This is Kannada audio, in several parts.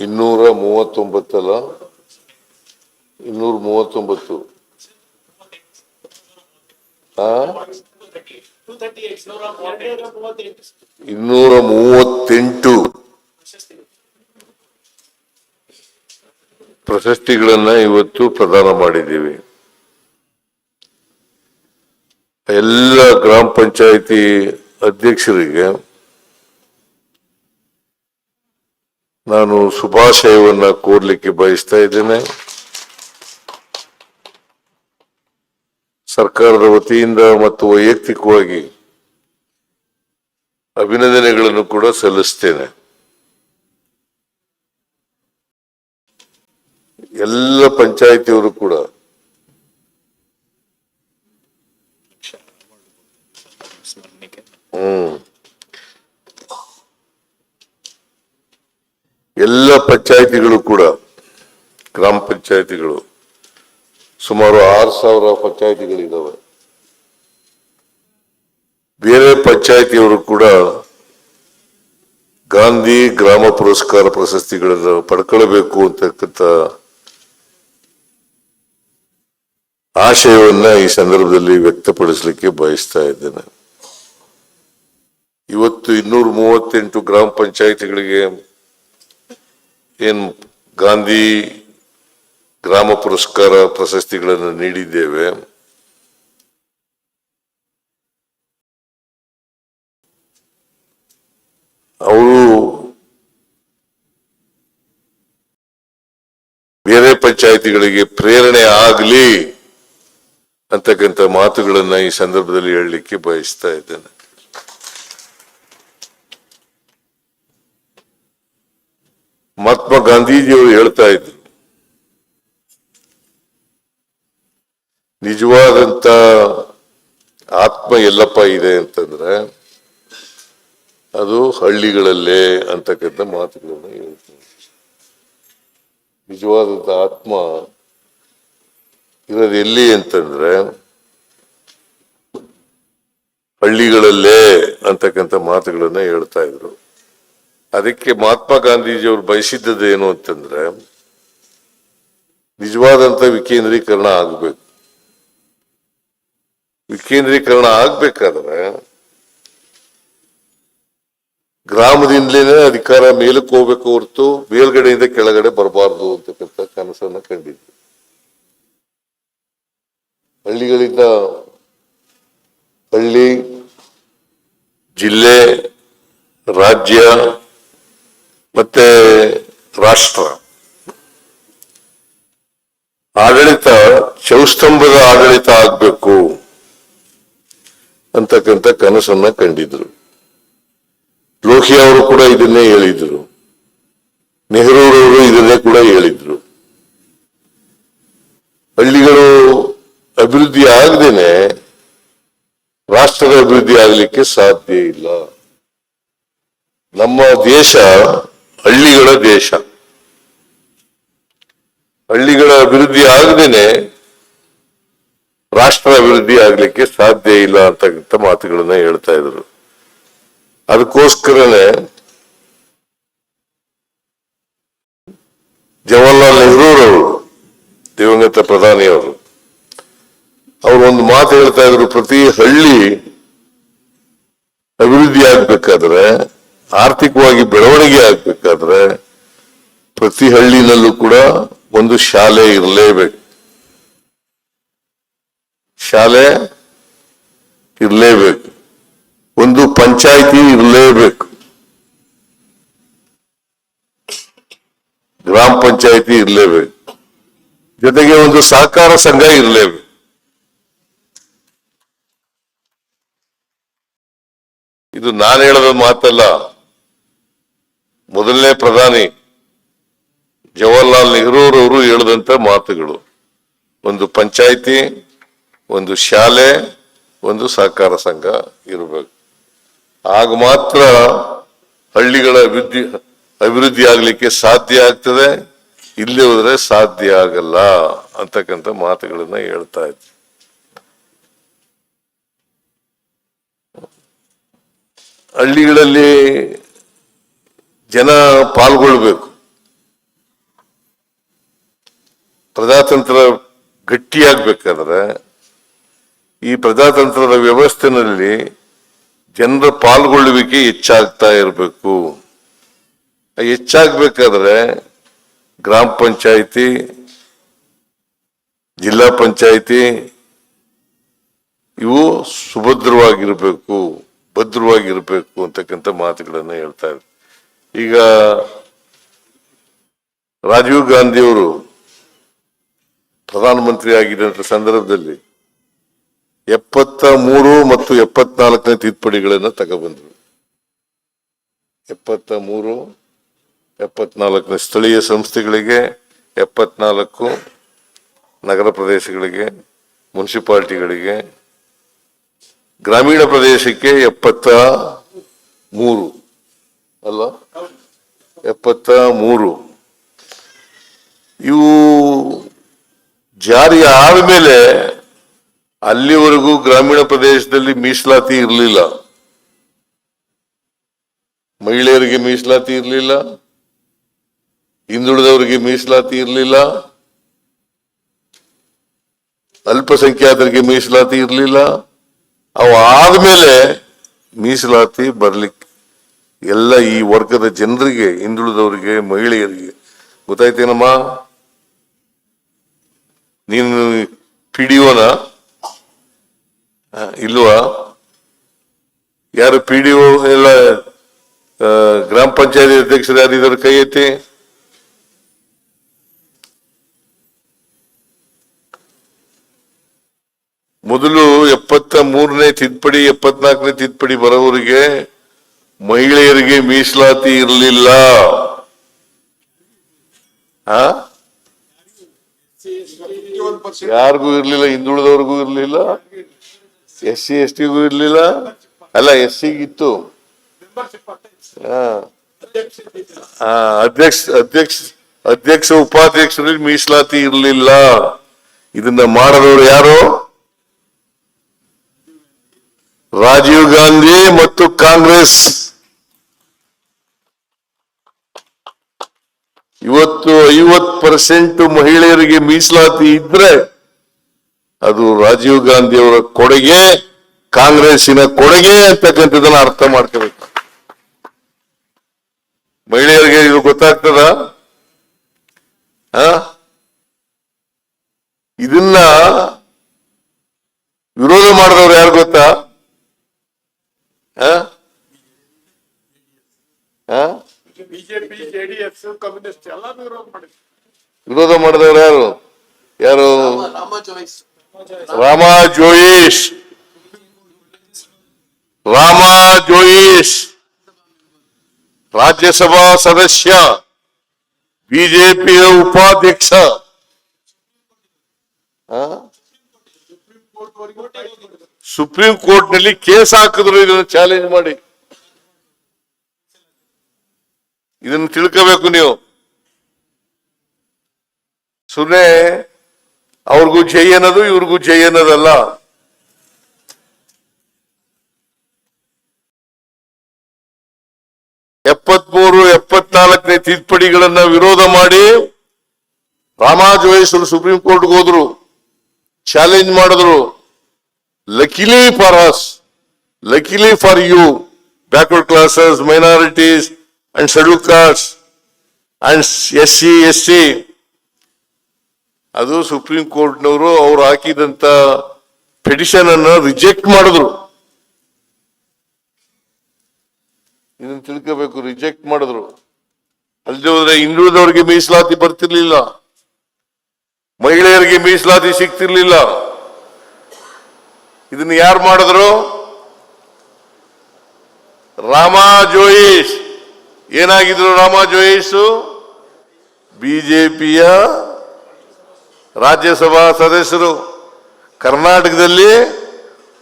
ಇನ್ನೂರ ಮೂವತ್ತೊಂಬತ್ತಲ್ಲ ಇನ್ನೂರ ಮೂವತ್ತೊಂಬತ್ತು ಇನ್ನೂರ ಮೂವತ್ತೆಂಟು ಪ್ರಶಸ್ತಿಗಳನ್ನ ಇವತ್ತು ಪ್ರದಾನ ಮಾಡಿದ್ದೀವಿ. ಎಲ್ಲ ಗ್ರಾಮ ಪಂಚಾಯಿತಿ ಅಧ್ಯಕ್ಷರಿಗೆ ನಾನು ಶುಭಾಶಯವನ್ನ ಕೋರ್ಲಿಕ್ಕೆ ಬಯಸ್ತಾ ಇದ್ದೇನೆ. ಸರ್ಕಾರದ ವತಿಯಿಂದ ಮತ್ತು ವೈಯಕ್ತಿಕವಾಗಿ ಅಭಿನಂದನೆಗಳನ್ನು ಕೂಡ ಸಲ್ಲಿಸ್ತೇನೆ. ಎಲ್ಲ ಪಂಚಾಯಿತಿಯವರು ಕೂಡ ಹ್ಮ್ ಎಲ್ಲ ಪಂಚಾಯಿತಿಗಳು ಕೂಡ, ಗ್ರಾಮ ಪಂಚಾಯಿತಿಗಳು, ಸುಮಾರು ಆರು ಸಾವಿರ ಪಂಚಾಯಿತಿಗಳಿದ್ದಾವೆ ಬೇರೆ ಪಂಚಾಯಿತಿಯವರು ಕೂಡ ಗಾಂಧಿ ಗ್ರಾಮ ಪುರಸ್ಕಾರ ಪ್ರಶಸ್ತಿಗಳನ್ನು ಪಡ್ಕೊಳ್ಬೇಕು ಅಂತಕ್ಕಂಥ ಆಶಯವನ್ನ ಈ ಸಂದರ್ಭದಲ್ಲಿ ವ್ಯಕ್ತಪಡಿಸಲಿಕ್ಕೆ ಬಯಸ್ತಾ ಇದ್ದೇನೆ. ಇವತ್ತು ಇನ್ನೂರ ಮೂವತ್ತೆಂಟು ಗ್ರಾಮ ಪಂಚಾಯತಿಗಳಿಗೆ ಏನ್ ಗಾಂಧಿ ಗ್ರಾಮ ಪುರಸ್ಕಾರ ಪ್ರಶಸ್ತಿಗಳನ್ನು ನೀಡಿದ್ದೇವೆ. ಅವರು ಬೇರೆ ಪಂಚಾಯಿತಿಗಳಿಗೆ ಪ್ರೇರಣೆ ಆಗಲಿ ಅಂತಕ್ಕಂಥ ಮಾತುಗಳನ್ನು ಈ ಸಂದರ್ಭದಲ್ಲಿ ಹೇಳಲಿಕ್ಕೆ ಬಯಸ್ತಾ ಇದ್ದೇನೆ. ಮಹಾತ್ಮ ಗಾಂಧೀಜಿಯವರು ಹೇಳ್ತಾ ಇದ್ರು. ನಿಜವಾದಂತ ಆತ್ಮ ಎಲ್ಲಪ್ಪ ಇದೆ ಅಂತಂದ್ರೆ ಅದು ಹಳ್ಳಿಗಳಲ್ಲೇ ಅಂತಕ್ಕಂಥ ಮಾತುಗಳನ್ನು ಹೇಳ್ತೀನಿ ನಿಜವಾದಂತ ಆತ್ಮ ಇರೋದು ಎಲ್ಲಿ ಅಂತಂದ್ರೆ ಹಳ್ಳಿಗಳಲ್ಲೇ ಅಂತಕ್ಕಂಥ ಮಾತುಗಳನ್ನ ಹೇಳ್ತಾ ಇದ್ರು. ಅದಕ್ಕೆ ಮಹಾತ್ಮ ಗಾಂಧೀಜಿಯವರು ಬಯಸಿದ್ದದೇನು ಅಂತಂದ್ರೆ ನಿಜವಾದಂತ ವಿಕೇಂದ್ರೀಕರಣ ಆಗಬೇಕು. ವಿಕೇಂದ್ರೀಕರಣ ಆಗ್ಬೇಕಾದ್ರೆ ಗ್ರಾಮದಿಂದಲೇ ಅಧಿಕಾರ ಮೇಲಕ್ಕೆ ಹೋಗ್ಬೇಕು ಹೊರತು ಮೇಲ್ಗಡೆಯಿಂದ ಕೆಳಗಡೆ ಬರಬಾರ್ದು ಅಂತಕ್ಕಂಥ ಕನಸನ್ನ ಕಂಡಿದ್ವಿ. ಹಳ್ಳಿಗಳಿಂದ ಹಳ್ಳಿ, ಜಿಲ್ಲೆ, ರಾಜ್ಯ ಮತ್ತೆ ರಾಷ್ಟ್ರ. ಆಡಳಿತ ಚೌಸ್ತಂಭದ ಆಡಳಿತ ಆಗ್ಬೇಕು ಅಂತಕ್ಕಂಥ ಕನಸನ್ನ ಕಂಡಿದ್ರು. ಲೋಹಿ ಅವರು ಕೂಡ ಇದನ್ನೇ ಹೇಳಿದ್ರು. ನೆಹರೂರವರು ಇದನ್ನೇ ಕೂಡ ಹೇಳಿದ್ರು. ಹಳ್ಳಿಗಳು ಅಭಿವೃದ್ಧಿ ಆಗದೇನೆ ರಾಷ್ಟ್ರದ ಅಭಿವೃದ್ಧಿ ಆಗಲಿಕ್ಕೆ ಸಾಧ್ಯ ಇಲ್ಲ. ನಮ್ಮ ದೇಶ ಹಳ್ಳಿಗಳ ದೇಶ ಹಳ್ಳಿಗಳ ಅಭಿವೃದ್ಧಿ ಆಗದೇನೆ ರಾಷ್ಟ್ರ ಅಭಿವೃದ್ಧಿ ಆಗ್ಲಿಕ್ಕೆ ಸಾಧ್ಯ ಇಲ್ಲ ಅಂತಕ್ಕಂಥ ಮಾತುಗಳನ್ನ ಹೇಳ್ತಾ ಇದ್ರು. ಅದಕ್ಕೋಸ್ಕರನೇ ಜವಾಹರ್ಲಾಲ್ ನೆಹರೂರವರು ದಿವಂಗತ ಪ್ರಧಾನಿಯವರು ಅವರು ಒಂದು ಮಾತು ಹೇಳ್ತಾ ಇದ್ರು, ಪ್ರತಿ ಹಳ್ಳಿ ಅಭಿವೃದ್ಧಿ ಆಗ್ಬೇಕಾದ್ರೆ ಆರ್ಥಿಕವಾಗಿ ಬೆಳವಣಿಗೆ ಆಗ್ಬೇಕಾದ್ರೆ ಪ್ರತಿ ಹಳ್ಳಿನಲ್ಲೂ ಕೂಡ ಒಂದು ಶಾಲೆ ಇರಲೇಬೇಕು. ಶಾಲೆ ಇರಲೇಬೇಕು. ಒಂದು ಪಂಚಾಯಿತಿ ಇರಲೇಬೇಕು. ಗ್ರಾಮ ಪಂಚಾಯಿತಿ ಇರಲೇಬೇಕು. ಜೊತೆಗೆ ಒಂದು ಸಹಕಾರ ಸಂಘ ಇರಲೇಬೇಕು. ಇದು ನಾನು ಹೇಳದ ಮಾತಲ್ಲ. ಮೊದಲನೇ ಪ್ರಧಾನಿ ಜವಾಹರ್ಲಾಲ್ ನೆಹರೂರವರು ಹೇಳಿದಂತ ಮಾತುಗಳು. ಒಂದು ಪಂಚಾಯಿತಿ, ಒಂದು ಶಾಲೆ, ಒಂದು ಸಹಕಾರ ಸಂಘ ಇರಬೇಕು. ಆಗ ಮಾತ್ರ ಹಳ್ಳಿಗಳ ಅಭಿವೃದ್ಧಿ ಅಭಿವೃದ್ಧಿ ಆಗ್ಲಿಕ್ಕೆ ಸಾಧ್ಯ ಆಗ್ತದೆ. ಇಲ್ಲಿ ಹೋದ್ರೆ ಸಾಧ್ಯ ಆಗಲ್ಲ ಅಂತಕ್ಕಂಥ ಮಾತುಗಳನ್ನ ಹೇಳ್ತಾ ಇದ್ದೆ. ಹಳ್ಳಿಗಳಲ್ಲಿ ಜನ ಪಾಲ್ಗೊಳ್ಬೇಕು. ಪ್ರಜಾತಂತ್ರ ಗಟ್ಟಿಯಾಗಬೇಕಾದ್ರೆ ಈ ಪ್ರಜಾತಂತ್ರದ ವ್ಯವಸ್ಥೆನಲ್ಲಿ ಜನರ ಪಾಲ್ಗೊಳ್ಳುವಿಕೆ ಹೆಚ್ಚಾಗ್ತಾ ಇರಬೇಕು. ಹೆಚ್ಚಾಗಬೇಕಾದ್ರೆ ಗ್ರಾಮ ಪಂಚಾಯಿತಿ, ಜಿಲ್ಲಾ ಪಂಚಾಯಿತಿ, ಇವು ಸುಭದ್ರವಾಗಿರಬೇಕು, ಭದ್ರವಾಗಿರಬೇಕು ಅಂತಕ್ಕಂಥ ಮಾತುಗಳನ್ನು ಹೇಳ್ತಾ ಇದ್ದಾರೆ ಈಗ ರಾಜೀವ್ ಗಾಂಧಿಯವರು ಪ್ರಧಾನಮಂತ್ರಿ ಆಗಿದ್ದಂತ ಸಂದರ್ಭದಲ್ಲಿ ಎಪ್ಪತ್ತ ಮೂರು ಮತ್ತು ಎಪ್ಪತ್ನಾಲ್ಕನೇ ತಿದ್ದುಪಡಿಗಳನ್ನು ತಗೊಬಂದ್ರು. ಎಪ್ಪತ್ತ ಮೂರು, ಎಪ್ಪತ್ನಾಲ್ಕನೇ ಸ್ಥಳೀಯ ಸಂಸ್ಥೆಗಳಿಗೆ, ಎಪ್ಪತ್ನಾಲ್ಕು ನಗರ ಪ್ರದೇಶಗಳಿಗೆ, ಮುನ್ಸಿಪಾಲಿಟಿಗಳಿಗೆ, ಗ್ರಾಮೀಣ ಪ್ರದೇಶಕ್ಕೆ ಎಪ್ಪತ್ತ ಮೂರು. ಅಲ್ಲ ಎಪ್ಪತ್ತ ಮೂರು ಇವು ಜಾರಿ ಆದ್ಮೇಲೆ ಅಲ್ಲಿವರೆಗೂ ಗ್ರಾಮೀಣ ಪ್ರದೇಶದಲ್ಲಿ ಮೀಸಲಾತಿ ಇರಲಿಲ್ಲ. ಮಹಿಳೆಯರಿಗೆ ಮೀಸಲಾತಿ ಇರಲಿಲ್ಲ. ಹಿಂದುಳಿದವರಿಗೆ ಮೀಸಲಾತಿ ಇರಲಿಲ್ಲ. ಅಲ್ಪಸಂಖ್ಯಾತರಿಗೆ ಮೀಸಲಾತಿ ಇರಲಿಲ್ಲ. ಅವು ಆದ್ಮೇಲೆ ಮೀಸಲಾತಿ ಬರ್ಲಿಕ್ಕೆ ಎಲ್ಲ ಈ ವರ್ಗದ ಜನರಿಗೆ, ಹಿಂದುಳಿದವರಿಗೆ, ಮಹಿಳೆಯರಿಗೆ ಗೊತ್ತಾಯ್ತೇನಮ್ಮ ನೀನು ಪಿ ಇಲ್ವಾ? ಯಾರು ಪಿ ಡಿ ಎಲ್ಲ ಗ್ರಾಮ ಪಂಚಾಯತಿ ಅಧ್ಯಕ್ಷರು ಯಾರಿದ್ದಾರೆ ಕೈ ಐತಿ ಮೊದಲು ಎಪ್ಪತ್ತ ಮೂರನೇ ತಿದ್ದುಪಡಿ, ಎಪ್ಪತ್ನಾಲ್ಕನೇ ತಿದ್ದುಪಡಿ ಬರೋವರಿಗೆ ಮಹಿಳೆಯರಿಗೆ ಮೀಸಲಾತಿ ಇರಲಿಲ್ಲ. ಯಾರಿಗೂ ಇರ್ಲಿಲ್ಲ, ಹಿಂದುಳಿದವ್ರಿಗೂ ಇರ್ಲಿಲ್ಲ. ಎಸ್ ಸಿ ಎಸ್ ಟಿಗೂ ಇರ್ಲಿಲ್ಲ. ಅಲ್ಲ ಎಸ್ ಸಿಗಿತ್ತು ಅಧ್ಯಕ್ಷ ಅಧ್ಯಕ್ಷ ಅಧ್ಯಕ್ಷ ಉಪಾಧ್ಯಕ್ಷರಿಗೆ ಮೀಸಲಾತಿ ಇರಲಿಲ್ಲ. ಇದನ್ನ ಮಾಡದವರು ಯಾರು? ರಾಜೀವ್ ಗಾಂಧಿ ಮತ್ತು ಕಾಂಗ್ರೆಸ್. ಇವತ್ತು ಐವತ್ ಪರ್ಸೆಂಟ್ ಮಹಿಳೆಯರಿಗೆ ಮೀಸಲಾತಿ ಇದ್ರೆ ಅದು ರಾಜೀವ್ ಗಾಂಧಿ ಅವರ ಕೊಡುಗೆ, ಕಾಂಗ್ರೆಸ್ಸಿನ ಕೊಡುಗೆ ಅಂತಕ್ಕಂಥದ್ದನ್ನ ಅರ್ಥ ಮಾಡ್ಕೋಬೇಕು. ಮಹಿಳೆಯರಿಗೆ ಇದು ಗೊತ್ತಾಗ್ತದ? ಇದನ್ನ ವಿರೋಧ ಮಾಡಿದವ್ರು ಯಾರು ಗೊತ್ತಾ? ಬಿಜೆಪಿ ಜೆಡಿಎಸ್ ಕಮ್ಯುನಿಸ್ಟ್ ಎಲ್ಲಾನು ವಿರೋಧ ಮಾಡಿದ್ರು. ವಿರೋಧ ಮಾಡಿದವ್ರು ಯಾರು? ಯಾರು? ರಾಮ ಜೋಯಿಸ್ ರಾಮ ಜೋಯಿಸ್ ರಾಜ್ಯಸಭಾ ಸದಸ್ಯ ಬಿಜೆಪಿಯ ಉಪಾಧ್ಯಕ್ಷ? ಸುಪ್ರೀಂ ಕೋರ್ಟ್ನಲ್ಲಿ ಕೇಸ್ ಹಾಕಿದ್ರು ಇದನ್ನು ಚಾಲೆಂಜ್ ಮಾಡಿ. ಇದನ್ನು ತಿಳ್ಕೋಬೇಕು ನೀವು. ಸುಮ್ಮನೆ ಅವ್ರಿಗೂ ಜೈ ಅನ್ನೋದು, ಇವ್ರಿಗೂ ಜೈ ಅನ್ನೋದಲ್ಲ. ಎಪ್ಪತ್ಮೂರು, ಎಪ್ಪತ್ನಾಲ್ಕನೇ ತಿದ್ದುಪಡಿಗಳನ್ನ ವಿರೋಧ ಮಾಡಿ ರಾಮಾಜೋಯಿಸರು ಸುಪ್ರೀಂ ಕೋರ್ಟ್ಗೆ ಹೋದ್ರು. ಚಾಲೆಂಜ್ ಮಾಡಿದ್ರು. Luckily for us luckily for you backward classes minorities and schedule caste and S C S C ಅದು ಸುಪ್ರೀಂ ಕೋರ್ಟ್ನವರು ಅವ್ರು ಹಾಕಿದಂತ ಪೆಟಿಷನ್ ಅನ್ನ ರಿಜೆಕ್ಟ್ ಮಾಡಿದ್ರು. ಇದನ್ನ ತಿಳ್ಕೋಬೇಕು ರಿಜೆಕ್ಟ್ ಮಾಡಿದ್ರು. ಅಲ್ಲದೆ ಹೋದ್ರೆ ಹಿಂದುಳಿದವರಿಗೆ ಮೀಸಲಾತಿ ಬರ್ತಿರ್ಲಿಲ್ಲ. ಮಹಿಳೆಯರಿಗೆ ಮೀಸಲಾತಿ ಸಿಗ್ತಿರ್ಲಿಲ್ಲ. ಇದನ್ನ ಯಾರು ಮಾಡಿದ್ರು? ರಾಮಾ ಜೋಯಿಸ್. ಏನಾಗಿದ್ರು ರಾಮ ಜೋಯಿಸು ಬಿಜೆಪಿಯ ರಾಜ್ಯಸಭಾ ಸದಸ್ಯರು. ಕರ್ನಾಟಕದಲ್ಲಿ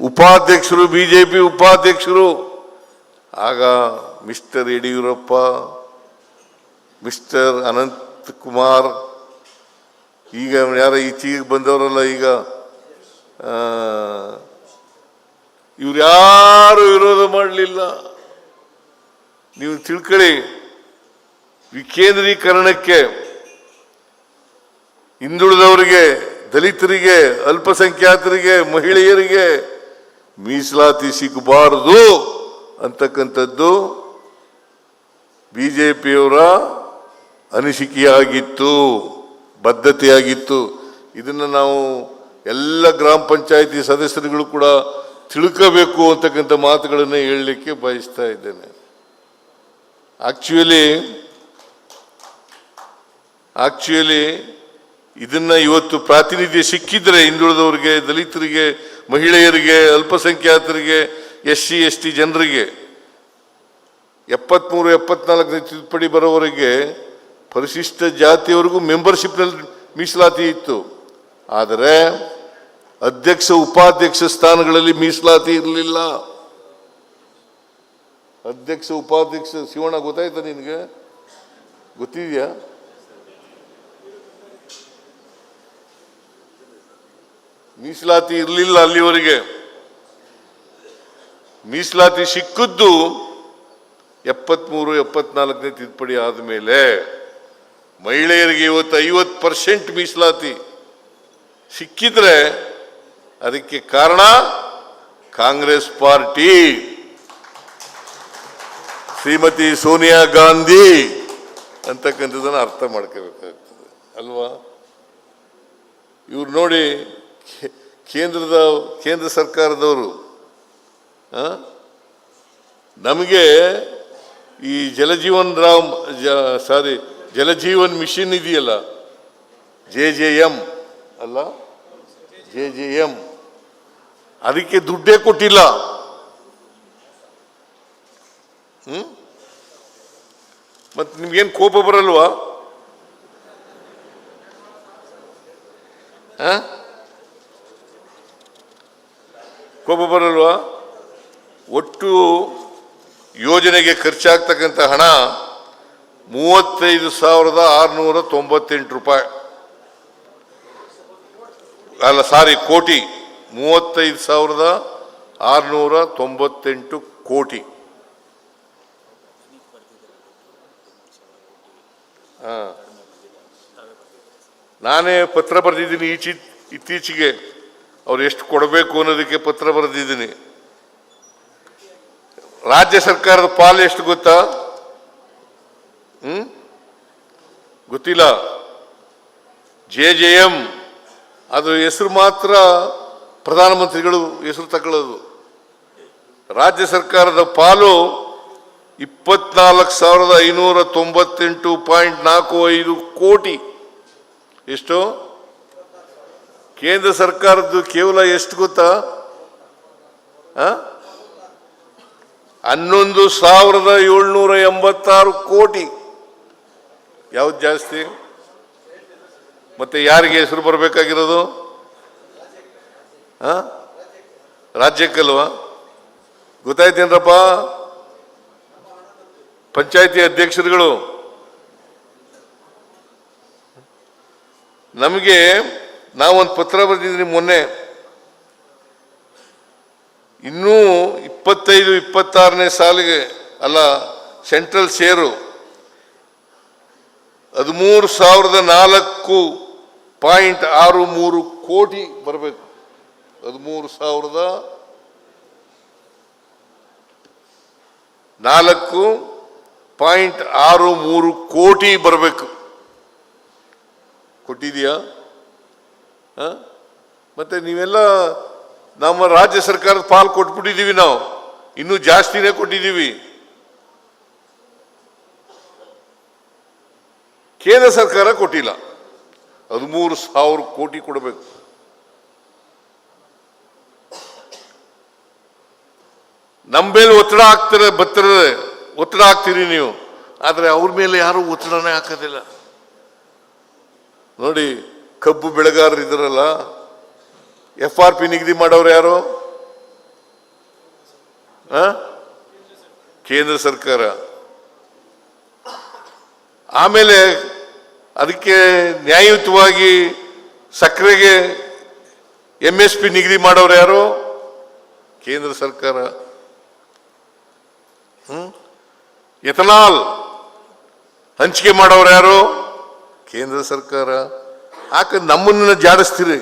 ಉಪಾಧ್ಯಕ್ಷರು, ಬಿಜೆಪಿ ಉಪಾಧ್ಯಕ್ಷರು. ಆಗ ಮಿಸ್ಟರ್ ಯಡಿಯೂರಪ್ಪ, ಮಿಸ್ಟರ್ ಅನಂತ್ ಕುಮಾರ್, ಈಗ ಯಾರ ಈಚೆಗೆ ಬಂದವರಲ್ಲ ಈಗ ಇವ್ರು ಯಾರು ವಿರೋಧ ಮಾಡಲಿಲ್ಲ. ನೀವು ತಿಳ್ಕೊಳ್ಳಿ, ವಿಕೇಂದ್ರೀಕರಣಕ್ಕೆ ಹಿಂದುಳಿದವರಿಗೆ, ದಲಿತರಿಗೆ, ಅಲ್ಪಸಂಖ್ಯಾತರಿಗೆ, ಮಹಿಳೆಯರಿಗೆ ಮೀಸಲಾತಿ ಸಿಗಬಾರದು ಅಂತಕ್ಕಂಥದ್ದು ಬಿಜೆಪಿಯವರ ಅನಿಸಿಕೆಯಾಗಿತ್ತು, ಬದ್ಧತೆಯಾಗಿತ್ತು. ಇದನ್ನು ನಾವು ಎಲ್ಲ ಗ್ರಾಮ ಪಂಚಾಯಿತಿ ಸದಸ್ಯರುಗಳು ಕೂಡ ತಿಳ್ಕೋಬೇಕು ಅಂತಕ್ಕಂಥ ಮಾತುಗಳನ್ನು ಹೇಳಲಿಕ್ಕೆ ಬಯಸ್ತಾ ಇದ್ದೇನೆ. ಆಕ್ಚುಲಿ ಆಕ್ಚುಲಿ ಇದನ್ನ ಇವತ್ತು ಪ್ರಾತಿನಿಧ್ಯ ಸಿಕ್ಕಿದ್ರೆ ಹಿಂದುಳಿದವರಿಗೆ, ದಲಿತರಿಗೆ, ಮಹಿಳೆಯರಿಗೆ, ಅಲ್ಪಸಂಖ್ಯಾತರಿಗೆ ಎಸ್ ಸಿ ಎಸ್ ಟಿ ಜನರಿಗೆ, ಎಪ್ಪತ್ಮೂರು ಎಪ್ಪತ್ನಾಲ್ಕನೇ ತಿದ್ದುಪಡಿ ಬರೋವರೆಗೆ ಪರಿಶಿಷ್ಟ ಜಾತಿಯವರೆಗೂ ಮೆಂಬರ್ಶಿಪ್ನಲ್ಲಿ ಮೀಸಲಾತಿ ಇತ್ತು. ಆದರೆ ಅಧ್ಯಕ್ಷ, ಉಪಾಧ್ಯಕ್ಷ ಸ್ಥಾನಗಳಲ್ಲಿ ಮೀಸಲಾತಿ ಇರಲಿಲ್ಲ. ಅಧ್ಯಕ್ಷ, ಉಪಾಧ್ಯಕ್ಷ, ಶಿವಣ್ಣ ಗೊತ್ತಾಯ್ತಾ ನಿನಗೆ? ಗೊತ್ತಿದೆಯಾ? ಮೀಸಲಾತಿ ಇರಲಿಲ್ಲ ಅಲ್ಲಿವರೆಗೆ. ಮೀಸಲಾತಿ ಸಿಕ್ಕದ್ದು ಎಪ್ಪತ್ಮೂರು, ಎಪ್ಪತ್ನಾಲ್ಕನೇ ತಿದ್ದುಪಡಿ ಆದಮೇಲೆ. ಮಹಿಳೆಯರಿಗೆ ಇವತ್ತು ಐವತ್ತು ಪರ್ಸೆಂಟ್ ಮೀಸಲಾತಿ. ಸಿಕ್ಕಿದ್ರೆ ಅದಕ್ಕೆ ಕಾರಣ ಕಾಂಗ್ರೆಸ್ ಪಾರ್ಟಿ. ಶ್ರೀಮತಿ ಸೋನಿಯಾ ಗಾಂಧಿ ಅಂತಕ್ಕಂಥದ್ದನ್ನು ಅರ್ಥ ಮಾಡ್ಕೋಬೇಕಾಗ್ತದೆ, ಅಲ್ವಾ? ಇವ್ರು ನೋಡಿ ಕೇಂದ್ರದ, ಕೇಂದ್ರ ಸರ್ಕಾರದವರು? ನಮಗೆ ಈ ಜಲಜೀವನ್ ರಾಮ್ ಸಾರಿ, ಜಲಜೀವನ್ ಮಿಷನ್ ಇದೆಯಲ್ಲ, ಜೆ ಜೆ ಎಂ ಅಲ್ಲ? J J M. ಅದಕ್ಕೆ ದುಡ್ಡೇ ಕೊಟ್ಟಿಲ್ಲ. ಹ್ಮ್? ಮತ್ತೆ ನಿಮ್ಗೇನು ಕೋಪ ಬರಲ್ವಾ? ಕೋಪ ಬರಲ್ವಾ? ಒಟ್ಟು ಯೋಜನೆಗೆ ಖರ್ಚಾಗ್ತಕ್ಕಂಥ ಹಣ ಮೂವತ್ತೈದು ಸಾವಿರದ ಆರುನೂರ ತೊಂಬತ್ತೆಂಟು ರೂಪಾಯಿ. ಅಲ್ಲ, ಸಾರಿ, ಕೋಟಿ. ಮೂವತ್ತೈದು ಸಾವಿರದ ಆರುನೂರ ತೊಂಬತ್ತೆಂಟು ಕೋಟಿ. ನಾನೇ ಪತ್ರ ಬರೆದಿದ್ದೀನಿ ಈಚಿ ಇತ್ತೀಚೆಗೆ. ಅವ್ರು ಎಷ್ಟು ಕೊಡಬೇಕು ಅನ್ನೋದಕ್ಕೆ ಪತ್ರ ಬರೆದಿದ್ದೀನಿ. ರಾಜ್ಯ ಸರ್ಕಾರದ ಪಾಲು ಎಷ್ಟು ಗೊತ್ತಾ? ಹ್ಮ್? ಗೊತ್ತಿಲ್ಲ. J J M. ಅದು ಹೆಸರು ಮಾತ್ರ ಪ್ರಧಾನಮಂತ್ರಿಗಳು ಹೆಸರು ತಗೊಳ್ಳೋದು. ರಾಜ್ಯ ಸರ್ಕಾರದ ಪಾಲು ಇಪ್ಪತ್ನಾಲ್ಕು ಸಾವಿರದ ಐನೂರ ತೊಂಬತ್ತೆಂಟು ಪಾಯಿಂಟ್ ನಾಲ್ಕು ಐದು ಕೋಟಿ. ಎಷ್ಟು? ಕೇಂದ್ರ ಸರ್ಕಾರದ್ದು ಕೇವಲ ಎಷ್ಟು ಗೊತ್ತಾ? ಹನ್ನೊಂದು ಸಾವಿರದ ಏಳ್ನೂರ ಎಂಬತ್ತಾರು ಕೋಟಿ. ಯಾವ್ದು ಜಾಸ್ತಿ? ಮತ್ತೆ ಯಾರಿಗೆ ಹೆಸರು ಬರಬೇಕಾಗಿರೋದು? ರಾಜ್ಯಕ್ಕಲ್ವಾ? ಗೊತ್ತಾಯ್ತೇನ್ರಪ್ಪ? ಪಂಚಾಯತಿ ಅಧ್ಯಕ್ಷರುಗಳು, ನಮಗೆ ನಾವೊಂದು ಪತ್ರ ಬರೆದಿದ್ದೀನಿ ಮೊನ್ನೆ. ಇನ್ನೂ ಇಪ್ಪತ್ತೈದು, ಇಪ್ಪತ್ತಾರನೇ ಸಾಲಿಗೆ, ಅಲ್ಲ, ಸೆಂಟ್ರಲ್ ಶೇರು. ಹದಿಮೂರು ಸಾವಿರದ ನಾಲ್ಕು ಪಾಯಿಂಟ್ ಆರು ಮೂರು ಕೋಟಿ ಬರಬೇಕು. ಹದಿಮೂರು ಸಾವಿರದ ನಾಲ್ಕು ಪಾಯಿಂಟ್ ಆರು ಮೂರು ಕೋಟಿ ಬರಬೇಕು. ಕೊಟ್ಟಿದೆಯಾ? ಮತ್ತೆ ನೀವೆಲ್ಲ ನಮ್ಮ ರಾಜ್ಯ ಸರ್ಕಾರದ ಪಾಲು ಕೊಟ್ಬಿಟ್ಟಿದ್ದೀವಿ ನಾವು. ಇನ್ನೂ ಜಾಸ್ತಿನೇ ಕೊಟ್ಟಿದ್ದೀವಿ. ಕೇಂದ್ರ ಸರ್ಕಾರ ಕೊಟ್ಟಿಲ್ಲ. ಹದಿಮೂರು ಸಾವಿರ ಕೋಟಿ ಕೊಡಬೇಕು. ನಮ್ಮ ಮೇಲೆ ಒತ್ತಡ ಆಗ್ತಾರೆ ಬರ್ತಾರೆ ಒತ್ತಡ ಹಾಕ್ತೀರಿ ನೀವು. ಆದರೆ ಅವ್ರ ಮೇಲೆ ಯಾರು ಒತ್ತಡನೇ ಹಾಕೋದಿಲ್ಲ. ನೋಡಿ, ಕಬ್ಬು ಬೆಳೆಗಾರರು ಇದ್ರಲ್ಲ ಎಫ್ ಆರ್ ಪಿ ನಿಗದಿ ಮಾಡೋರು ಯಾರು? ಕೇಂದ್ರ ಸರ್ಕಾರ. ಆಮೇಲೆ ಅದಕ್ಕೆ ನ್ಯಾಯಯುತವಾಗಿ ಸಕ್ಕರೆಗೆ ಎಂ ಎಸ್ ಪಿ ನಿಗದಿ ಮಾಡೋರು ಯಾರು? ಕೇಂದ್ರ ಸರ್ಕಾರ. ಹ್ಮ್? ಎಥನಾಲ್. ಹಂಚಿಕೆ ಮಾಡೋರು ಯಾರು? ಕೇಂದ್ರ ಸರ್ಕಾರ. ಯಾಕೆ ನಮ್ಮನ್ನ ಜಾಡಿಸ್ತೀರಿ?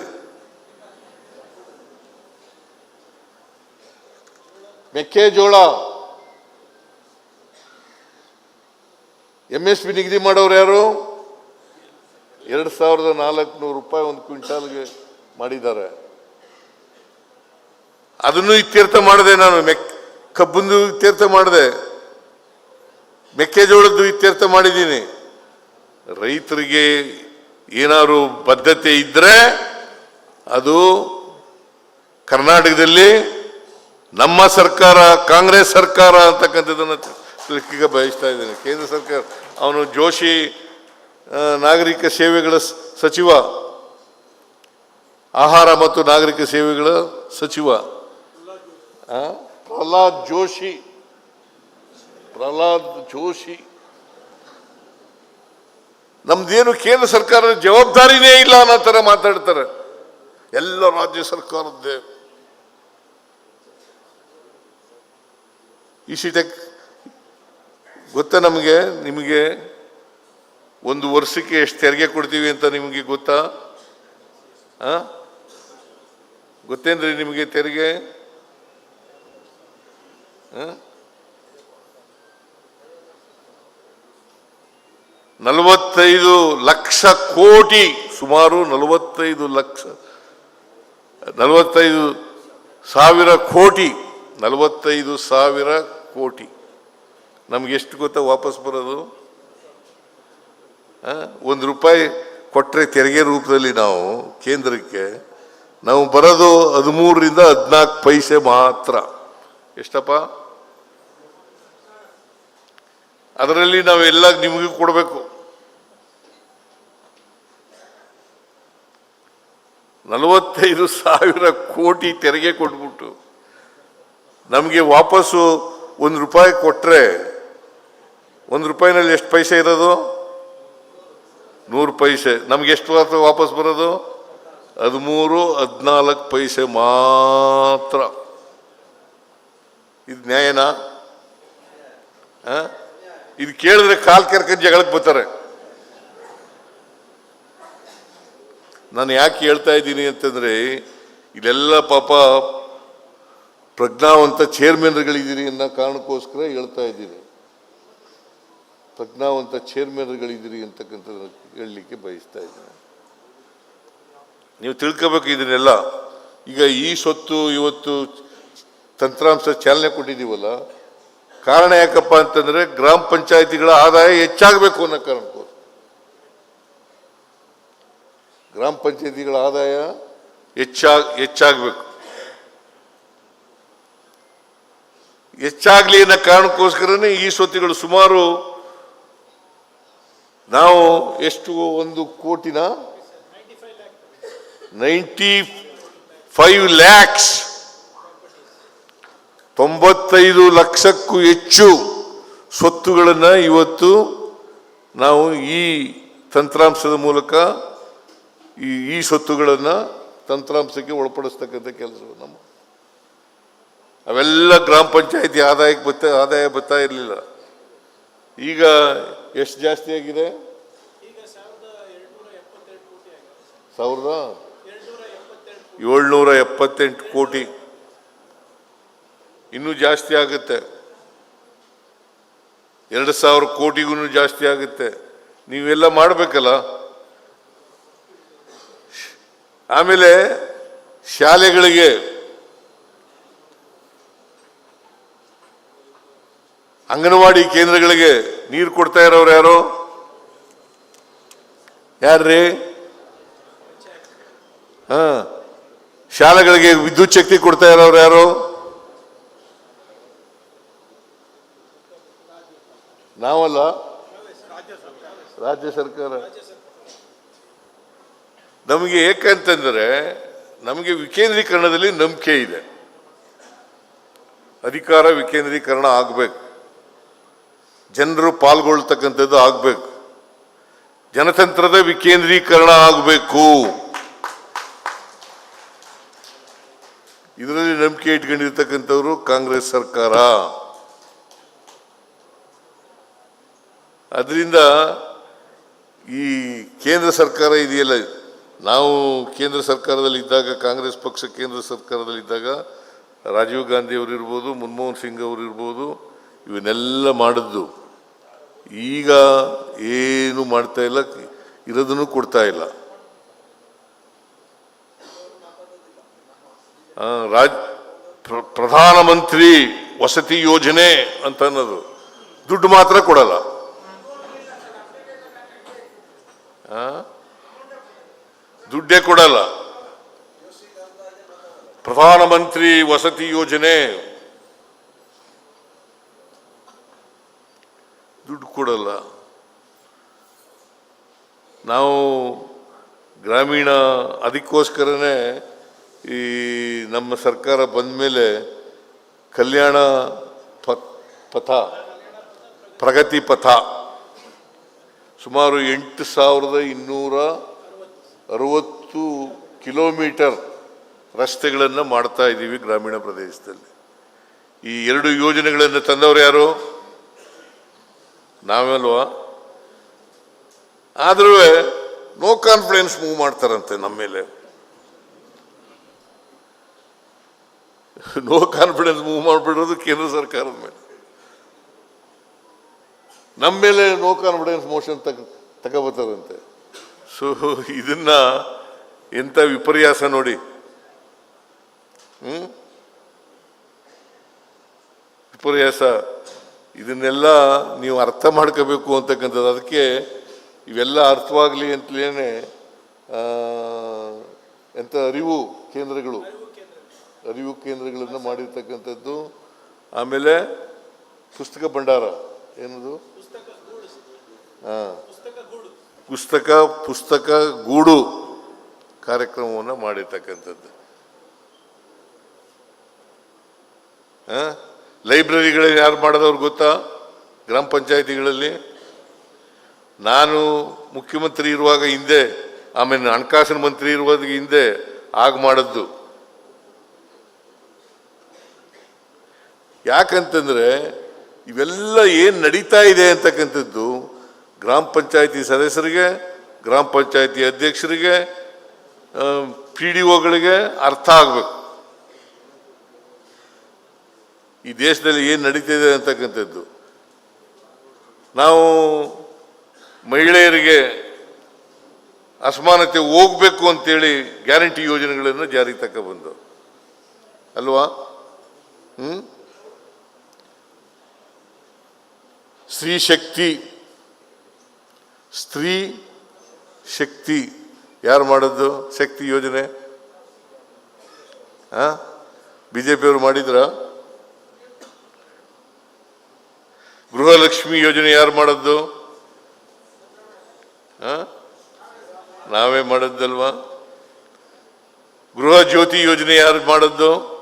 ಮೆಕ್ಕೆಜೋಳ. ಎಂ ಎಸ್ ಪಿ ನಿಗದಿ ಮಾಡೋರು ಯಾರು? ಎರಡು ಸಾವಿರದ ನಾಲ್ಕುನೂರು ರೂಪಾಯಿ ಒಂದು ಕ್ವಿಂಟಾಲ್ಗೆ ಮಾಡಿದ್ದಾರೆ. ಅದನ್ನು ಇತ್ಯರ್ಥ ಮಾಡಿದೆ ನಾನು, ಮೆಕ್ ಕಬ್ಬಂದು ಇತ್ಯರ್ಥ ಮಾಡಿದೆ. ಮೆಕ್ಕೆಜೋಳದ್ದು ಇತ್ಯರ್ಥ ಮಾಡಿದ್ದೀನಿ. ರೈತರಿಗೆ ಏನಾದ್ರು ಬದ್ಧತೆ ಇದ್ರೆ ಅದು ಕರ್ನಾಟಕದಲ್ಲಿ ನಮ್ಮ ಸರ್ಕಾರ, ಕಾಂಗ್ರೆಸ್ ಸರ್ಕಾರ ಅಂತಕ್ಕಂಥದ್ದನ್ನು ಈಗ ಬಯಸ್ತಾ ಇದ್ದೇನೆ. ಕೇಂದ್ರ ಸರ್ಕಾರ, ಅವನು ಜೋಶಿ ನಾಗರಿಕ ಸೇವೆಗಳ ಸಚಿವ. ಆಹಾರ ಮತ್ತು ನಾಗರಿಕ ಸೇವೆಗಳ ಸಚಿವ? ಪ್ರಹ್ಲಾದ್ ಜೋಶಿ. ಪ್ರಹ್ಲಾದ್ ಜೋಶಿ. ನಮ್ದೇನು ಕೇಂದ್ರ ಸರ್ಕಾರದ ಜವಾಬ್ದಾರಿನೇ ಇಲ್ಲ ಅನ್ನೋ ಥರ ಮಾತಾಡ್ತಾರೆ. ಎಲ್ಲ ರಾಜ್ಯ ಸರ್ಕಾರದ್ದೇ. ಈ ಸಿಟೆಕ್ ಗೊತ್ತಾ ನಮಗೆ? ನಿಮಗೆ ಒಂದು ವರ್ಷಕ್ಕೆ ಎಷ್ಟು ತೆರಿಗೆ ಕೊಡ್ತೀವಿ ಅಂತ ನಿಮಗೆ ಗೊತ್ತಾ? ಗೊತ್ತೇನ್ರಿ ನಿಮಗೆ ತೆರಿಗೆ? ಆ? ನಲವತ್ತೈದು ಲಕ್ಷ ಕೋಟಿ, ಸುಮಾರು ನಲವತ್ತೈದು ಲಕ್ಷ, ನಲವತ್ತೈದು ಸಾವಿರ ಕೋಟಿ, ನಲವತ್ತೈದು ಸಾವಿರ ಕೋಟಿ. ನಮ್ಗೆ ಎಷ್ಟು ಗೊತ್ತಾ ವಾಪಸ್ ಬರೋದು? ಒಂದು ರೂಪಾಯಿ ಕೊಟ್ಟರೆ ತೆರಿಗೆ ರೂಪದಲ್ಲಿ ನಾವು, ಕೇಂದ್ರಕ್ಕೆ, ನಾವು ಬರೋದು ಹದಿಮೂರರಿಂದ ಹದಿನಾಲ್ಕು ಪೈಸೆ ಮಾತ್ರ. ಎಷ್ಟಪ್ಪ? ಅದರಲ್ಲಿ ನಾವೆಲ್ಲ ನಿಮಗೂ ಕೊಡಬೇಕು. ನಲವತ್ತೈದು ಸಾವಿರ ಕೋಟಿ ತೆರಿಗೆ ಕೊಟ್ಬಿಟ್ಟು ನಮಗೆ ವಾಪಸ್ಸು ಒಂದು ರೂಪಾಯಿ ಕೊಟ್ಟರೆ ಒಂದು ರೂಪಾಯಿನಲ್ಲಿ ಎಷ್ಟು ಪೈಸೆ ಇರೋದು? ನೂರು ಪೈಸೆ. ನಮ್ಗೆ ಎಷ್ಟು ವಾಪಸ್ ಬರೋದು? ಹದಿಮೂರು, ಹದಿನಾಲ್ಕು ಪೈಸೆ ಮಾತ್ರ. ಇದು ನ್ಯಾಯನಾ? ಇದು ಕೇಳಿದ್ರೆ ಕಾಲ್ ಕೆರ್ಕೊಂಡು ಜಗಳಕ್ಕೆ ಬರ್ತಾರೆ. ನಾನು ಯಾಕೆ ಹೇಳ್ತಾ ಇದ್ದೀನಿ ಅಂತಂದರೆ, ಇಲ್ಲೆಲ್ಲ ಪಾಪ ಪ್ರಜ್ಞಾವಂತ ಚೇರ್ಮನ್ಗಳಿದ್ದೀರಿ ಅನ್ನೋ ಕಾರಣಕ್ಕೋಸ್ಕರ ಹೇಳ್ತಾ ಇದ್ದೀನಿ. ಪ್ರಜ್ಞಾವಂತ ಚೇರ್ಮನ್ಗಳಿದ್ದೀರಿ ಅಂತಕ್ಕಂಥದ್ದು ಹೇಳಲಿಕ್ಕೆ ಬಯಸ್ತಾ ಇದ್ದೀನಿ. ನೀವು ತಿಳ್ಕೋಬೇಕು ಇದನ್ನೆಲ್ಲ. ಈಗ ಈ ಸೊತ್ತು, ಇವತ್ತು ತಂತ್ರಾಂಶ ಚಾಲನೆ ಕೊಟ್ಟಿದ್ದೀವಲ್ಲ, ಕಾರಣ ಯಾಕಪ್ಪ ಅಂತಂದರೆ ಗ್ರಾಮ ಪಂಚಾಯತಿಗಳ ಆದಾಯ ಹೆಚ್ಚಾಗಬೇಕು ಅನ್ನೋ ಕಾರಣಕ್ಕೋಸ್ಕರ. ಗ್ರಾಮ ಪಂಚಾಯತಿಗಳ ಆದಾಯ ಹೆಚ್ಚಾಗ ಹೆಚ್ಚಾಗಬೇಕು. ಹೆಚ್ಚಾಗಲಿ ಅನ್ನೋ ಕಾರಣಕ್ಕೋಸ್ಕರನೇ ಈ ಸ್ವತ್ತುಗಳು ಸುಮಾರು ನಾವು ಎಷ್ಟು ಒಂದು ಕೋಟಿನ ನೈಂಟಿ ಫೈವ್ ಲ್ಯಾಕ್ಸ್ ತೊಂಬತ್ತೈದು ಲಕ್ಷಕ್ಕೂ ಹೆಚ್ಚು ಸ್ವತ್ತುಗಳನ್ನು ಇವತ್ತು ನಾವು ಈ ತಂತ್ರಾಂಶದ ಮೂಲಕ ಈ ಈ ಸ್ವತ್ತುಗಳನ್ನು ತಂತ್ರಾಂಶಕ್ಕೆ ಒಳಪಡಿಸ್ತಕ್ಕಂಥ ಕೆಲಸ ನಮ್ಮ. ಅವೆಲ್ಲ ಗ್ರಾಮ ಪಂಚಾಯತಿ ಆದಾಯಕ್ಕೆ ಬತ್ತ ಆದಾಯ ಬರ್ತಾ ಇರಲಿಲ್ಲ. ಈಗ ಎಷ್ಟು ಜಾಸ್ತಿ ಆಗಿದೆ? ಸಾವಿರದ ಏಳ್ನೂರ ಎಪ್ಪತ್ತೆಂಟು ಕೋಟಿ. ಇನ್ನೂ ಜಾಸ್ತಿ ಆಗುತ್ತೆ. ಎರಡು ಸಾವಿರ ಕೋಟಿಗೂ ಜಾಸ್ತಿ ಆಗುತ್ತೆ. ನೀವೆಲ್ಲ ಮಾಡಬೇಕಲ್ಲ? ಆಮೇಲೆ ಶಾಲೆಗಳಿಗೆ ಅಂಗನವಾಡಿ ಕೇಂದ್ರಗಳಿಗೆ ನೀರು ಕೊಡ್ತಾ ಇರೋರು ಯಾರು? ಯಾರ್ರಿ? ಹಾ. ಶಾಲೆಗಳಿಗೆ ವಿದ್ಯುತ್ ಶಕ್ತಿ ಕೊಡ್ತಾ ಇರೋರು ಯಾರು? ನಾವಲ್ಲ? ರಾಜ್ಯ ಸರ್ಕಾರ. ನಮಗೆ ಏಕಂತಂದ್ರೆ ನಮಗೆ ವಿಕೇಂದ್ರೀಕರಣದಲ್ಲಿ ನಂಬಿಕೆ ಇದೆ. ಅಧಿಕಾರ ವಿಕೇಂದ್ರೀಕರಣ ಆಗಬೇಕು. ಜನರು ಪಾಲ್ಗೊಳ್ತಕ್ಕಂಥದ್ದು ಆಗಬೇಕು. ಜನತಂತ್ರದ ವಿಕೇಂದ್ರೀಕರಣ ಆಗಬೇಕು. ಇದರಲ್ಲಿ ನಂಬಿಕೆ ಇಟ್ಕೊಂಡಿರ್ತಕ್ಕಂಥವ್ರು ಕಾಂಗ್ರೆಸ್ ಸರ್ಕಾರ. ಅದರಿಂದ ಈ ಕೇಂದ್ರ ಸರ್ಕಾರ ಇದೆಯಲ್ಲ ನಾವು ಕೇಂದ್ರ ಸರ್ಕಾರದಲ್ಲಿ ಇದ್ದಾಗ, ಕಾಂಗ್ರೆಸ್ ಪಕ್ಷ ಕೇಂದ್ರ ಸರ್ಕಾರದಲ್ಲಿ ಇದ್ದಾಗ, ರಾಜೀವ್ ಗಾಂಧಿ ಅವರು ಇರ್ಬೋದು, ಮನಮೋಹನ್ ಸಿಂಗ್ ಅವರು ಇರ್ಬೋದು, ಇವನ್ನೆಲ್ಲ ಮಾಡಿದ್ದು. ಈಗ ಏನು ಮಾಡ್ತಾ ಇಲ್ಲ, ಇರೋದನ್ನು ಕೊಡ್ತಾ ಇಲ್ಲ. ರಾಜ್, ಪ್ರ- ಪ್ರಧಾನಮಂತ್ರಿ ವಸತಿ ಯೋಜನೆ ಅಂತ ಅನ್ನೋದು. ದುಡ್ಡು ಮಾತ್ರ ಕೊಡಲ್ಲ? ದುಡ್ಡೇ ಕೊಡಲ್ಲ. ಪ್ರಧಾನಮಂತ್ರಿ ವಸತಿ ಯೋಜನೆ. ದುಡ್ಡು ಕೊಡಲ್ಲ. ನಾವು ಗ್ರಾಮೀಣ, ಅದಕ್ಕೋಸ್ಕರನೇ ಈ ನಮ್ಮ ಸರ್ಕಾರ ಬಂದ ಮೇಲೆ ಕಲ್ಯಾಣ ಪಥ, ಪ್ರಗತಿ ಪಥ. ಸುಮಾರು ಎಂಟು ಸಾವಿರದ ಇನ್ನೂರ ಅರವತ್ತು ಕಿಲೋಮೀಟರ್ ರಸ್ತೆಗಳನ್ನು ಮಾಡ್ತಾ ಇದ್ದೀವಿ ಗ್ರಾಮೀಣ ಪ್ರದೇಶದಲ್ಲಿ. ಈ ಎರಡು ಯೋಜನೆಗಳನ್ನು ತಂದವರು ಯಾರು? ನಾವಲ್ವಾ? ಆದರೂ ನೋ ಕಾನ್ಫಿಡೆನ್ಸ್ ಮೂವ್ ಮಾಡ್ತಾರಂತೆ ನಮ್ಮ ಮೇಲೆ. ನೋ ಕಾನ್ಫಿಡೆನ್ಸ್ ಮೂವ್ ಮಾಡಿಬಿಡೋದು ಕೇಂದ್ರ ಸರ್ಕಾರದ ಮೇಲೆ. ನಮ್ಮ ಮೇಲೆ ನೋ ಕಾನ್ಫಿಡೆನ್ಸ್ ಮೋಷನ್ ತಗ ತಗೋಬರ್ತಾರಂತೆ ಸೊ ಇದನ್ನ ಎಂತ ವಿಪರ್ಯಾಸ ನೋಡಿ. ಹ್ಮ್? ವಿಪರ್ಯಾಸ. ಇದನ್ನೆಲ್ಲ ನೀವು ಅರ್ಥ ಮಾಡ್ಕೋಬೇಕು ಅಂತಕ್ಕಂಥದ್ದು. ಅದಕ್ಕೆ ಇವೆಲ್ಲ ಅರ್ಥವಾಗಲಿ ಅಂತಲೇ ಎಂಥ ಅರಿವು ಕೇಂದ್ರಗಳು. ಅರಿವು ಕೇಂದ್ರಗಳನ್ನು ಮಾಡಿರ್ತಕ್ಕಂಥದ್ದು. ಆಮೇಲೆ ಪುಸ್ತಕ ಭಂಡಾರ. ಏನದು? ಹಾ. ಪುಸ್ತಕ ಪುಸ್ತಕ, ಗೂಡು ಕಾರ್ಯಕ್ರಮವನ್ನು ಮಾಡಿರ್ತಕ್ಕಂಥದ್ದು. ಲೈಬ್ರರಿಗಳಲ್ಲಿ ಯಾರು ಮಾಡಿದವ್ರು ಗೊತ್ತಾ? ಗ್ರಾಮ ಪಂಚಾಯತಿಗಳಲ್ಲಿ. ನಾನು ಮುಖ್ಯಮಂತ್ರಿ ಇರುವಾಗ ಹಿಂದೆ, ಆಮೇಲೆ ಹಣಕಾಸಿನ ಮಂತ್ರಿ ಇರುವಾಗ ಹಿಂದೆ ಆಗ ಮಾಡದ್ದು. ಯಾಕಂತಂದ್ರೆ, ಇವೆಲ್ಲ ಏನು ನಡೀತಾ ಇದೆ ಅಂತಕ್ಕಂಥದ್ದು ಗ್ರಾಮ ಪಂಚಾಯಿತಿ ಸದಸ್ಯರಿಗೆ, ಗ್ರಾಮ ಪಂಚಾಯಿತಿ ಅಧ್ಯಕ್ಷರಿಗೆ ಪಿ ಡಿ ಒಗಳಿಗೆ ಅರ್ಥ ಆಗಬೇಕು. ಈ ದೇಶದಲ್ಲಿ ಏನು ನಡೀತಿದೆ ಅಂತಕ್ಕಂಥದ್ದು. ನಾವು ಮಹಿಳೆಯರಿಗೆ ಅಸಮಾನತೆ ಹೋಗ್ಬೇಕು ಅಂತೇಳಿ ಗ್ಯಾರಂಟಿ ಯೋಜನೆಗಳನ್ನು ಜಾರಿಗೆ ತಗೊಬಂದು ಅಲ್ವಾ? ಹ್ಮ್? ಸ್ತ್ರೀ ಶಕ್ತಿ ಸ್ತ್ರೀ ಶಕ್ತಿ. ಯಾರು ಮಾಡಿದ್ದು ಶಕ್ತಿ ಯೋಜನೆ? ಬಿ ಜೆ ಪಿಯವರು ಮಾಡಿದ್ರ? ಗೃಹಲಕ್ಷ್ಮಿ ಯೋಜನೆ ಯಾರು ಮಾಡದ್ದು? ನಾವೇ ಮಾಡದ್ದಲ್ವಾ? ಗೃಹ ಜ್ಯೋತಿ ಯೋಜನೆ ಯಾರು ಮಾಡದ್ದು?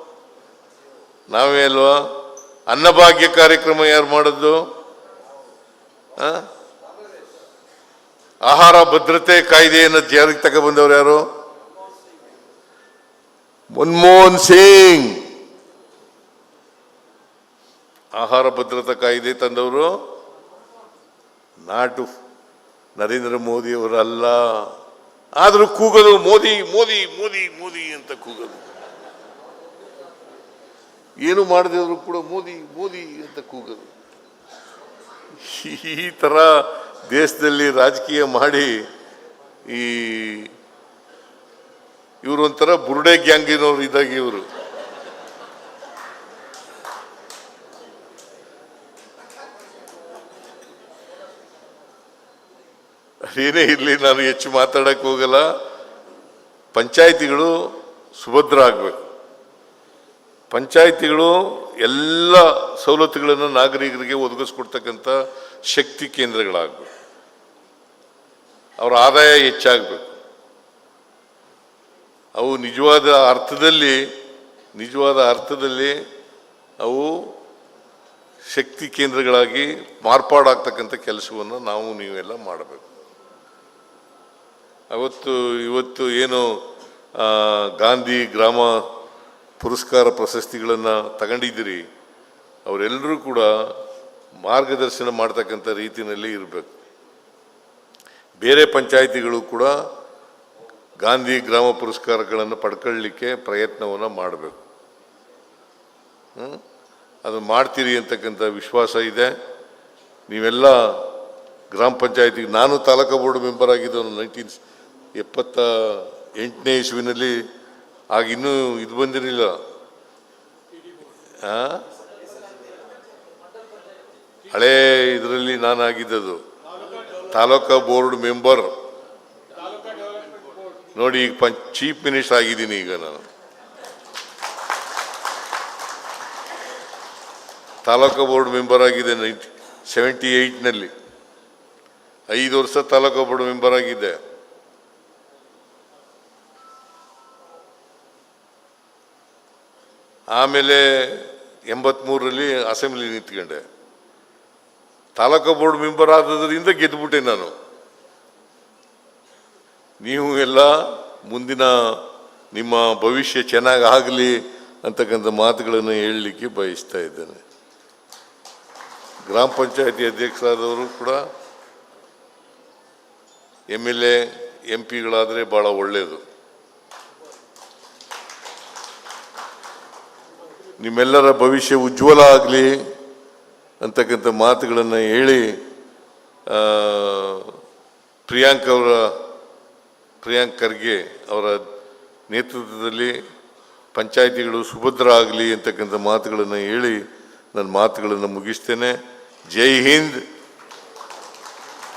ನಾವೇ ಅಲ್ವಾ? ಅನ್ನಭಾಗ್ಯ ಕಾರ್ಯಕ್ರಮ ಯಾರು ಮಾಡದ್ದು? ಆ? ಆಹಾರ ಭದ್ರತೆ ಕಾಯ್ದೆಯನ್ನು ಜಾರಿಗೆ ತಗೊಬಂದವರು ಯಾರು? ಮನಮೋಹನ್ ಸಿಂಗ್. ಆಹಾರ ಭದ್ರತಾ ಕಾಯ್ದೆ ತಂದವರು ನಾಟು. ನರೇಂದ್ರ ಮೋದಿ ಅವರಲ್ಲ ಆದರೂ ಕೂಗಲು ಮೋದಿ ಮೋದಿ ಮೋದಿ ಮೋದಿ ಅಂತ ಕೂಗಲು. ಏನು ಮಾಡದಿದ್ರು ಕೂಡ ಮೋದಿ ಮೋದಿ ಅಂತ ಕೂಗೋದು ಈ ತರ ದೇಶದಲ್ಲಿ ರಾಜಕೀಯ ಮಾಡಿ ಈ ಇವರು ಒಂಥರ ಬುರುಡೆ ಗ್ಯಾಂಗಿನವ್ರು ಇದ್ದಾಗ ಇವರು. ಏನೇ ಇರಲಿ ನಾನು ಹೆಚ್ಚು ಮಾತಾಡಕ್ಕೆ ಹೋಗಲ್ಲ. ಪಂಚಾಯಿತಿಗಳು ಸುಭದ್ರ ಆಗಬೇಕು. ಪಂಚಾಯಿತಿಗಳು ಎಲ್ಲ ಸವಲತ್ತುಗಳನ್ನು ನಾಗರಿಕರಿಗೆ ಒದಗಿಸ್ಕೊಡ್ತಕ್ಕಂಥ ಶಕ್ತಿ ಕೇಂದ್ರಗಳಾಗಬೇಕು. ಅವರ ಆದಾಯ ಹೆಚ್ಚಾಗಬೇಕು. ಅವು ನಿಜವಾದ ಅರ್ಥದಲ್ಲಿ ನಿಜವಾದ ಅರ್ಥದಲ್ಲಿ ಅವು ಶಕ್ತಿ ಕೇಂದ್ರಗಳಾಗಿ ಮಾರ್ಪಾಡಾಗ್ತಕ್ಕಂಥ ಕೆಲಸವನ್ನು ನಾವು ನೀವೆಲ್ಲ ಮಾಡಬೇಕು. ಅವತ್ತು, ಇವತ್ತು ಏನು ಗಾಂಧಿ ಗ್ರಾಮ ಪುರಸ್ಕಾರ ಪ್ರಶಸ್ತಿಗಳನ್ನು ತಗೊಂಡಿದ್ದೀರಿ, ಅವರೆಲ್ಲರೂ ಕೂಡ ಮಾರ್ಗದರ್ಶನ ಮಾಡ್ತಕ್ಕಂಥ ರೀತಿಯಲ್ಲಿ ಇರಬೇಕು. ಬೇರೆ ಪಂಚಾಯಿತಿಗಳು ಕೂಡ ಗಾಂಧಿ ಗ್ರಾಮ ಪುರಸ್ಕಾರಗಳನ್ನು ಪಡ್ಕೊಳ್ಳಿಕ್ಕೆ ಪ್ರಯತ್ನವನ್ನು ಮಾಡಬೇಕು. ಅದು ಮಾಡ್ತೀರಿ ಅಂತಕ್ಕಂಥ ವಿಶ್ವಾಸ ಇದೆ. ನೀವೆಲ್ಲ ಗ್ರಾಮ ಪಂಚಾಯಿತಿಗೆ, ನಾನು ತಾಲೂಕು ಬೋರ್ಡ್ ಮೆಂಬರ್ ಆಗಿದ್ದವನು ನೈನ್ಟೀನ್ ಎಪ್ಪತ್ತ ಎಂಟನೇ ಇಸ್ವಿನಲ್ಲಿ, ಆಗ ಇನ್ನೂ ಇದು ಬಂದಿರಲಿಲ್ಲ? ಹಳೇ ಇದರಲ್ಲಿ ನಾನು ಆಗಿದ್ದದು ತಾಲೂಕಾ ಬೋರ್ಡ್ ಮೆಂಬರ್. ನೋಡಿ, ಈಗ ಪಂಚ್ ಚೀಫ್ ಮಿನಿಸ್ಟರ್ ಆಗಿದ್ದೀನಿ ಈಗ ನಾನು. ತಾಲೂಕಾ ಬೋರ್ಡ್ ಮೆಂಬರ್ ಆಗಿದೆ ನೈಟ್ ಸೆವೆಂಟಿ ಏಯ್ಟ್ನಲ್ಲಿ. ಐದು ವರ್ಷ ತಾಲೂಕಾ ಬೋರ್ಡ್ ಮೆಂಬರ್ ಆಗಿದ್ದೆ ಆಮೇಲೆ ಎಂಬತ್ಮೂರರಲ್ಲಿ ಅಸೆಂಬ್ಲಿ ನಿಂತ್ಕೊಂಡೆ. ತಾಲೂಕು ಬೋರ್ಡ್ ಮೆಂಬರ್ ಆದದ್ರಿಂದ ಗೆದ್ದುಬಿಟ್ಟೆ ನಾನು. ನೀವು ಎಲ್ಲ ಮುಂದಿನ ನಿಮ್ಮ ಭವಿಷ್ಯ ಚೆನ್ನಾಗಿ ಆಗಲಿ ಅಂತಕ್ಕಂಥ ಮಾತುಗಳನ್ನು ಹೇಳಲಿಕ್ಕೆ ಬಯಸ್ತಾ ಇದ್ದೇನೆ. ಗ್ರಾಮ ಪಂಚಾಯತಿ ಅಧ್ಯಕ್ಷರಾದವರು ಕೂಡ ಎಂ ಎಲ್ ಎ, ಎಂ ಪಿಗಳಾದರೆ ಭಾಳ ಒಳ್ಳೆಯದು ನಿಮ್ಮೆಲ್ಲರ ಭವಿಷ್ಯ ಉಜ್ವಲ ಆಗಲಿ. ಅಂತಕ್ಕಂಥ ಮಾತುಗಳನ್ನು ಹೇಳಿ ಪ್ರಿಯಾಂಕ್ ಅವರ, ಪ್ರಿಯಾಂಕ್ ಖರ್ಗೆ ಅವರ ನೇತೃತ್ವದಲ್ಲಿ ಪಂಚಾಯಿತಿಗಳು ಸುಭದ್ರ ಆಗಲಿ ಅಂತಕ್ಕಂಥ ಮಾತುಗಳನ್ನು ಹೇಳಿ ನನ್ನ ಮಾತುಗಳನ್ನು ಮುಗಿಸ್ತೇನೆ. ಜೈ ಹಿಂದ್,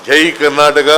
ಜೈ ಕರ್ನಾಟಕ.